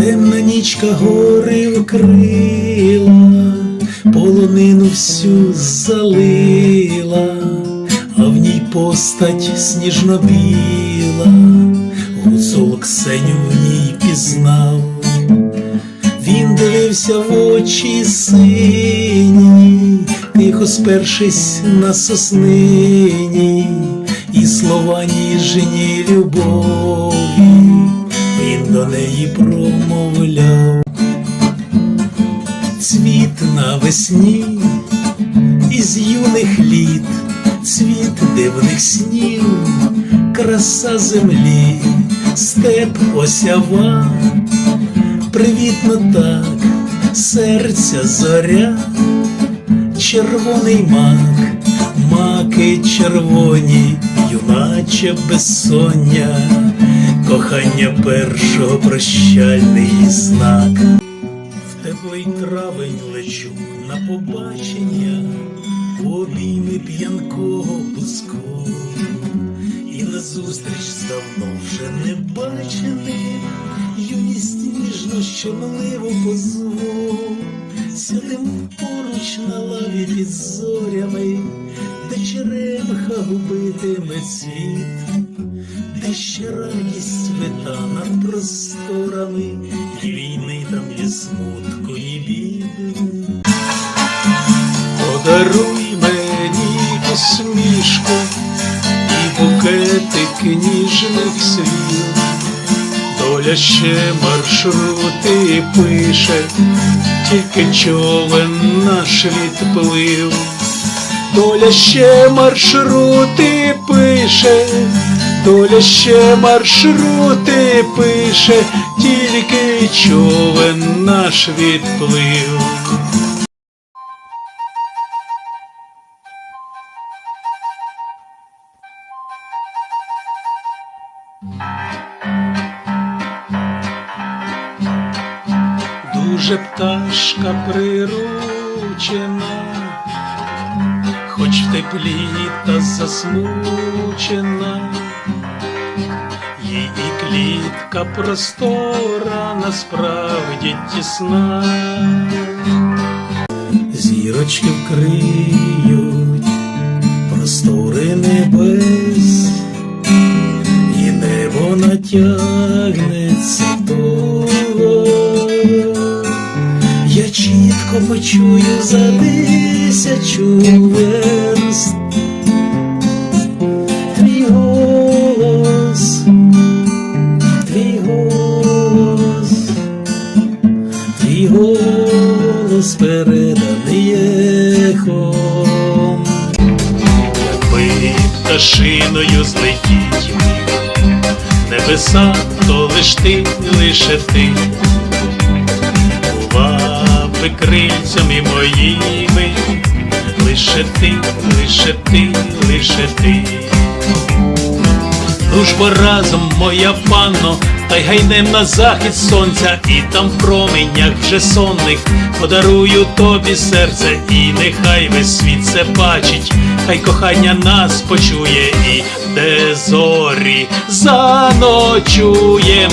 Темна нічка гори вкрила, полонину всю залила, а в ній постать сніжно-біла, гуцул Ксеню в ній пізнав. Він дивився в очі сині, тихо спершись на соснині, і слова ніжні любові, до неї промовляв. Цвіт навесні із юних літ, цвіт дивних снів, краса землі, степ осява привітно так, серця зоря, червоний мак, маки червоні, юначе безсоння, кохання першого прощальний знак. В теплий травень лечу на побачення, обійми п'янкого пуску, і назустріч давно вже не бачений, юність ніжно щемливо позву, сидим поруч на лаві під зорями, де губитиме цвіт, де ще радість вита над просторами, і війни там є смутку, і біди. Подаруй мені посмішку і букетик ніжних слів. Доля ще маршрути пише, тільки човен наш відплив. Доля ще маршрути пише, доля ще маршрути пише, тільки човен наш відплив. Дуже пташка приручена, хоч в теплі та засмучена, їй і клітка простора насправді тісна. Зірочки вкриють простори небес, і небо натягнеться туго. Чітко почую за тисячу верст твій голос, твій голос, твій голос переданий ехом. Якби пташиною злетіть небеса, то лиш ти, лише ти би крильцями моїми, лише ти, лише ти, лише ти. Ну разом, моя панно, та й гайнем на захід сонця, і там в променях вже сонних подарую тобі серце, і нехай весь світ це бачить, хай кохання нас почує, і де зорі заночуєм.